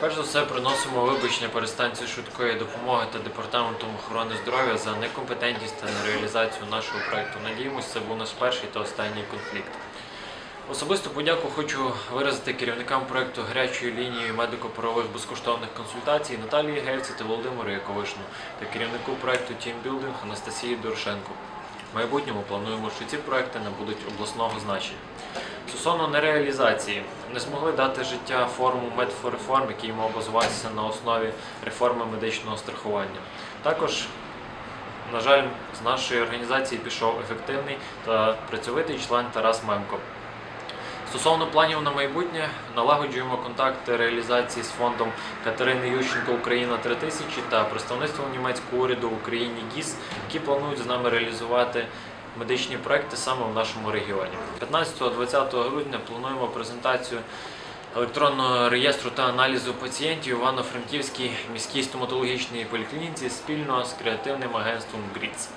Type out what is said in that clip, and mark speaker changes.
Speaker 1: Перш за все, приносимо вибачення перестанції швидкої допомоги та департаментом охорони здоров'я за некомпетентність та нереалізацію нашого проекту. Надіємося, це був наш перший та останній конфлікт. Особисту подяку хочу виразити керівникам проекту гарячої лінії медико-правових безкоштовних консультацій Наталії Гельці та Володимиру Яковишину та керівнику проекту Тімбілдинг Анастасії Дорошенко. В майбутньому плануємо, що ці проекти набудуть обласного значення. Стосовно нереалізації, не змогли дати життя форуму Медфореформ, який мав базуватися на основі реформи медичного страхування. Також, на жаль, з нашої організації пішов ефективний та працьовитий член Тарас Мемко. Стосовно планів на майбутнє, налагоджуємо контакти реалізації з фондом Катерини Ющенко Україна 3000 та представництвом німецького уряду в Україні ГІС, які планують з нами реалізувати медичні проекти саме в нашому регіоні. 15-20 грудня плануємо презентацію електронного реєстру та аналізу пацієнтів Івано-Франківській міській стоматологічній поліклініці спільно з креативним агентством ГРІЦ.